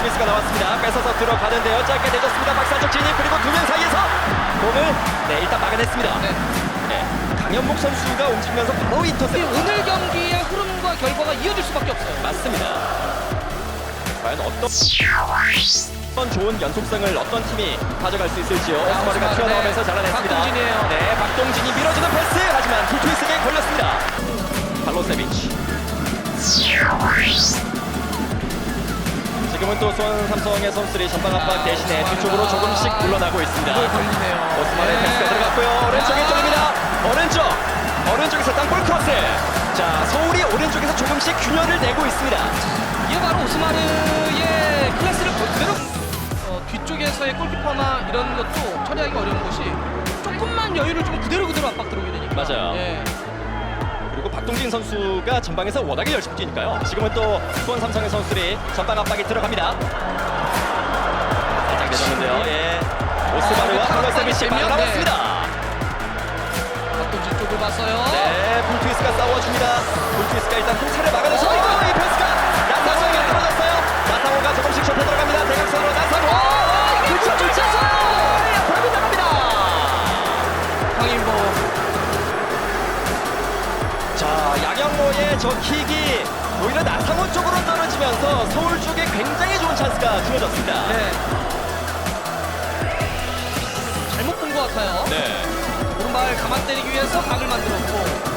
스미스가 나왔습니다. 뺏어서 들어가는데요. 짧게 내줬습니다. 박사적 진입 그리고 두 명 사이에서 공을 네 일단 막아냈습니다. 네. 네. 강현목 선수가 움직이면서 바로 인터셉트. 오늘 경기의 흐름과 결과가 이어질 수밖에 없어요. 맞습니다. 과연 어떤 어떤 좋은 연속성을 어떤 팀이 가져갈 수 있을지요. 오스마르가 오스마르, 튀어나오면서 네. 잘라냈습니다. 박동진이에요. 네, 박동진이 밀어주 또 수원 삼성의 선수들이 전방 압박 아, 대신에 뒤쪽으로 조금씩 물러나고 있습니다. 오스마르의 네. 패스가 들어갔고요. 오른쪽에 아. 쪽입니다. 오른쪽. 오른쪽에서 땅볼 크로스. 자, 서울이 오른쪽에서 조금씩 균열을 내고 있습니다. 이게 바로 오스마르의 클래스를 그대로 어, 뒤쪽에서의 골키퍼나 이런 것도 처리하기가 어려운 것이 조금만 여유를 좀 그대로 그대로 압박 들어오게 되니까 맞아요. 예. 박동진 선수가 전방에서 워낙에 열심히 뛰니까요. 지금은 또 수원 삼성의 선수들이 전방 압박이 들어갑니다. 살짝 내줬는데요. 예. 아, 팔로세비치 압박이 되면, 나왔습니다. 박동진 쪽을 봤어요. 네, 불트위스가 싸워줍니다. 불트위스가 일단空차를 막아내서 어! 이 패스가 저 킥이 오히려 나상호 쪽으로 떨어지면서 서울 쪽에 굉장히 좋은 찬스가 주어졌습니다. 네. 잘못 본 것 같아요. 네. 오른발 가만 때리기 위해서 각을 만들었고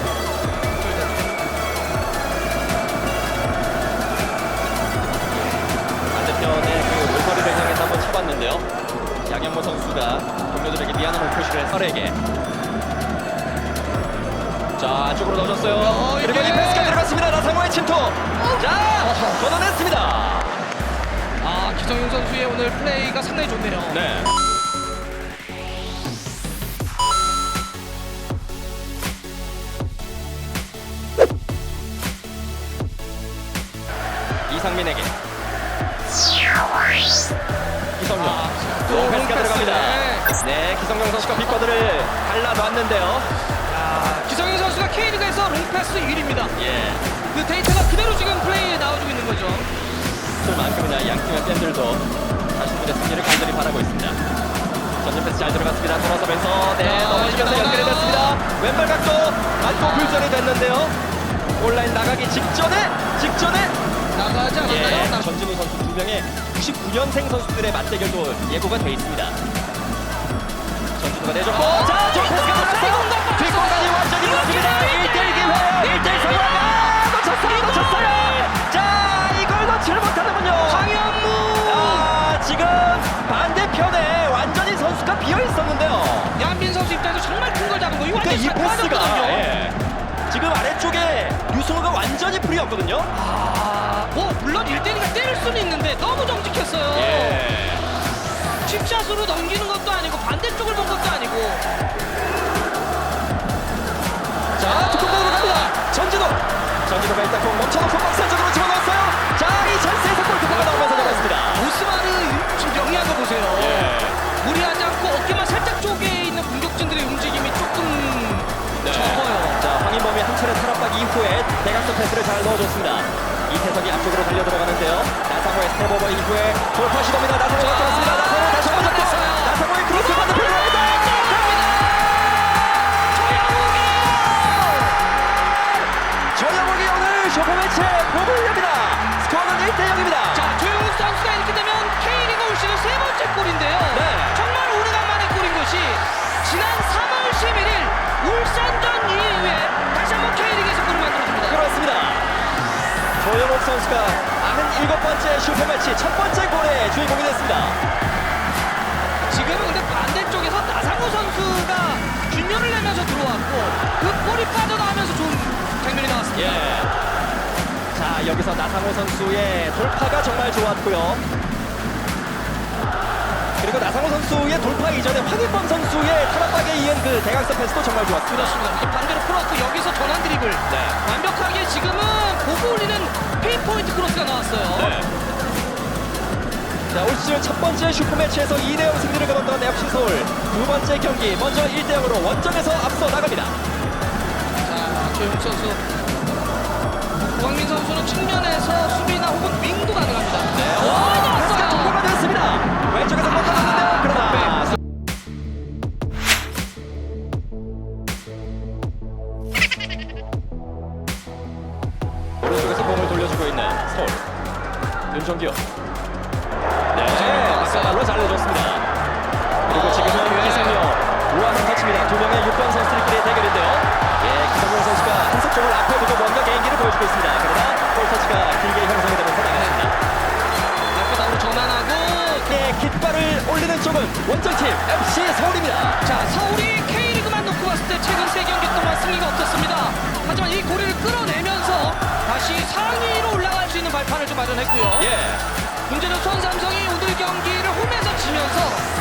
반대편의 그 오버를 향해서 한번 쳐봤는데요. 양영모 선수가 동료들에게 미안함을 표시를 서로에게. 자, 안쪽으로 넣어줬어요. 어, 그리고 이 패스가 들어갔습니다. 나상호의 침투. 자. 걷어냈습니다. 아 기성용 선수의 오늘 플레이가 상당히 좋네요. 네. 이상민에게 이성용 아, 패스. 들어갑니다. 네. 네, 기성용 선수가 빅버드를 갈라놨는데요. 아, 기성용 선수가 K리그에서 롱패스 1위입니다. 예, 그 데이터가 그대로 지금 플레이에 나와주고 있는 거죠. 그만큼이나 양 팀의 팬들도 자신들의 승리를 간절히 바라고 있습니다. 전진 패스 잘 들어갔습니다. 돌아서 왼서 네 야, 넘어지면서 연결이? 됐습니다. 왼발 각도 맞고 불전이 됐는데요. 온라인 나가기 직전에 직전에 나가지 않았나요? 예, 나- 전진우 선수 두 명의 99년생 선수들의 맞대결도 예고가 돼 있습니다. 전진우가 내줬고 아, 자, 선수가 비어 있었는데요. 양빈 선수 입장에서 정말 큰 걸 잡은 거. 이거 그러니까 완전 이 빠졌거든요. 예. 지금 아래쪽에 유승우가 완전히 프리였거든요. 아, 뭐 물론 1대1가 때릴 수는 있는데 너무 정직했어요. 예. 칩샷으로 넘기는 것도 아니고 반대쪽을 본 것도 아니고 자, 뒷공간으로 갑니다. 전진우. 전진우가 일단 공 멈춰놓고 대각선 패스를 잘 넣어줬습니다. 이태석이 앞쪽으로 달려 들어가는데요. 나상호의 스텝 오버 이후에 돌파 시도입니다. 97번째 슈퍼매치 첫 번째 골의 주인공이 됐습니다. 지금은 근데 반대쪽에서 나상호 선수가 균열을 내면서 들어왔고 그 볼이 빠져나가면서 좋은 장면이 나왔습니다. 예. 자, 여기서 나상호 선수의 돌파가 정말 좋았고요. 그리고 나상호 선수의 돌파 이전에 황인범 선수의 탈압박에 이은 그 대각선 패스도 정말 좋았습니다. 그렇습니다. 이게 반대로 풀었고 여기서 전환 드리블 네. 완벽하게 지금은 보고 올리는 페인 포인트 크로스가 나왔어요. 네. 자, 올 시즌 첫 번째 슈퍼매치에서 2대0 승리를 거뒀던 FC 서울. 두 번째 경기 먼저 1대0으로 원정에서 앞서 나갑니다. 자, 조용 선수. 고광민 선수는 측면에서 수비나 혹은 윙도 가능합니다. 네, 와, 아, 나왔어요. 통과가 됐습니다. 왼쪽에서 한번 나갔는데요. 그러나 네. 오른쪽에서 공을 돌려주고 있는 서울. 윤정기요. 왼발로 잘려줬습니다. 그리고 지금은 아, 네. 이승료 우한선 터치입니다. 두 명의 6번 선수들끼리 대결인데요. 예, 김성현 선수가 한석 쪽을 앞에 두고 먼저 개인기를 보여주고 있습니다. 그러나 볼터치가 길게 형성이 되면서 나가습니다 앞바닥으로 전환하고 예, 깃발을 올리는 쪽은 원정팀 FC 서울입니다. 자, 서울이 K리그만 놓고 봤을 때 최근 세경기 동안 승리가 없었습니다. 하지만 이 고리를 끌어내면서 다시 상위로 올라갈 수 있는 발판을 좀 마련했고요. 예. 문제는 손 삼성이 오늘 경기 를